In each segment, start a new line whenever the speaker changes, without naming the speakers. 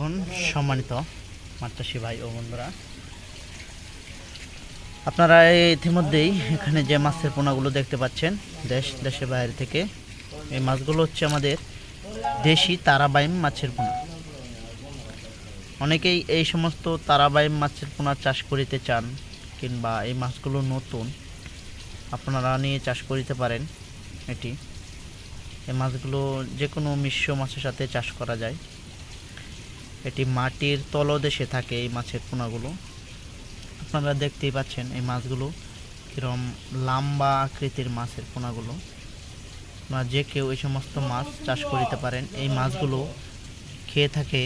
এখন সম্মানিত মাত্রাসী ভাই ও বন্ধুরা, আপনারা ইতিমধ্যেই এখানে যে মাছের পোনাগুলো দেখতে পাচ্ছেন, দেশ, দেশের বাইরে থেকে, এই মাছগুলো হচ্ছে আমাদের দেশি তারাবাইম মাছের পোনা। অনেকেই এই সমস্ত তারাবাইম মাছের পোনা চাষ করিতে চান, কিংবা এই মাছগুলো নতুন, আপনারা নিয়ে চাষ করিতে পারেন এটি। এই মাছগুলো যে কোনো মিশ্র মাছের সাথে চাষ করা যায়। এটি মাটির তলদেশে থাকে এই মাছের পোনাগুলো। আপনারা দেখতেই পাচ্ছেন এই মাছগুলো কীরম লাম্বা আকৃতির মাছের পোনাগুলো। আপনারা যে কেউ এই সমস্ত মাছ চাষ করিতে পারেন, এই মাছগুলো খেয়ে থাকে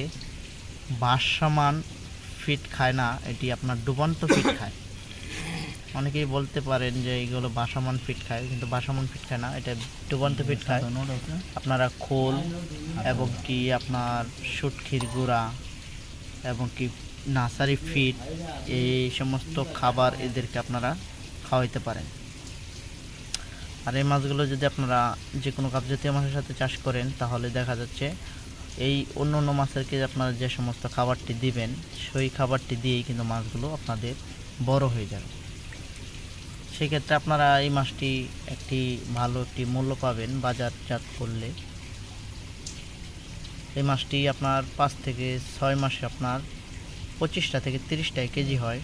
বাসমান ফিট খায় না, এটি আপনার ডুবন্ত ফিট খায়। অনেকেই বলতে পারেন যে এইগুলো বাসামান ফিট খায় কিন্তু বাসামান ফিট খায় না এটা ডুবন্ত ফিট খায়। আপনারা খোল এবং কি আপনার সুটকির গুঁড়া এবং কি নার্সারি ফিড এই সমস্ত খাবার এদেরকে আপনারা খাওয়াইতে পারেন। আর এই মাছগুলো যদি আপনারা যে কোনো কাপজাতীয় মাছের সাথে চাষ করেন তাহলে দেখা যাচ্ছে এই অন্য অন্য মাছেরকে আপনারা যে সমস্ত খাবারটি দিবেন সেই খাবারটি দিয়েই কিন্তু মাছগুলো আপনাদের বড় হয়ে যাবে। সেক্ষেত্রে আপনারা এই মাছটি একটি ভালো একটি মূল্য পাবেন বাজারজাত করলে। এই মাছটি আপনার পাঁচ থেকে ছয় মাসে আপনার পঁচিশটা থেকে তিরিশটায় কেজি হয়।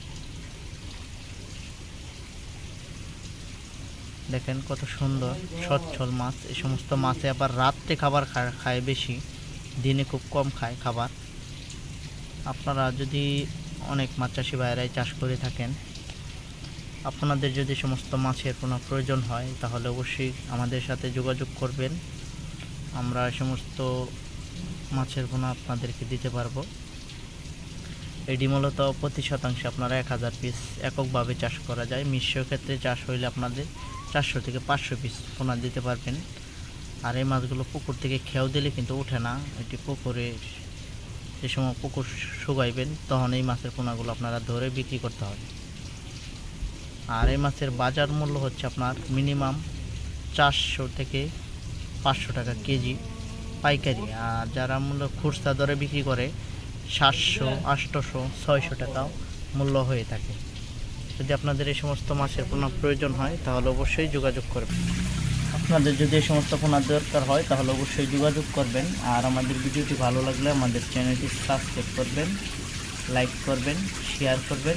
দেখেন কত সুন্দর, সচ্ছল মাছ। এই সমস্ত মাছে আবার রাত্রে খাবার খায় বেশি, দিনে খুব কম খায় খাবার। আপনারা যদি অনেক মাছ চাষি ভাইয়েরাই চাষ করে থাকেন আপনাদের যদি সমস্ত মাছের কোনো প্রয়োজন হয়, তাহলে অবশ্যই আমাদের সাথে যোগাযোগ করবেন। আমরা সমস্ত মাছের পোনা আপনাদেরকে দিতে পারব। এটি মূলত প্রতি শতাংশে আপনারা এক হাজার পিস এককভাবে চাষ করা যায়। মিশ্র ক্ষেত্রে চাষ হইলে আপনাদের চারশো থেকে পাঁচশো পিস পোনা দিতে পারবেন। আর এই মাছগুলো পুকুর থেকে খেয়াও দিলে কিন্তু ওঠে না। এটি পুকুরে যে সময় পুকুর শুকাইবেন, তখন এই মাছের পোনাগুলো আপনারা ধরে বিক্রি করতে হবে। আর এই মাছের বাজার মূল্য হচ্ছে আপনার মিনিমাম চারশো থেকে পাঁচশো টাকা কেজি পাইকারি। আর যারা মূল্য খুচরা দরে বিক্রি করে, সাতশো আটশোশো ছয়শো টাকাও মূল্য হয়ে থাকে। যদি আপনাদের এই সমস্ত মাছের পোনা প্রয়োজন হয়, তাহলে অবশ্যই যোগাযোগ করবেন। আপনাদের যদি এই সমস্ত পোনার দরকার হয়, তাহলে অবশ্যই যোগাযোগ করবেন। আর আমাদের ভিডিওটি ভালো লাগলে আমাদের চ্যানেলটি সাবস্ক্রাইব করবেন, লাইক করবেন, শেয়ার করবেন।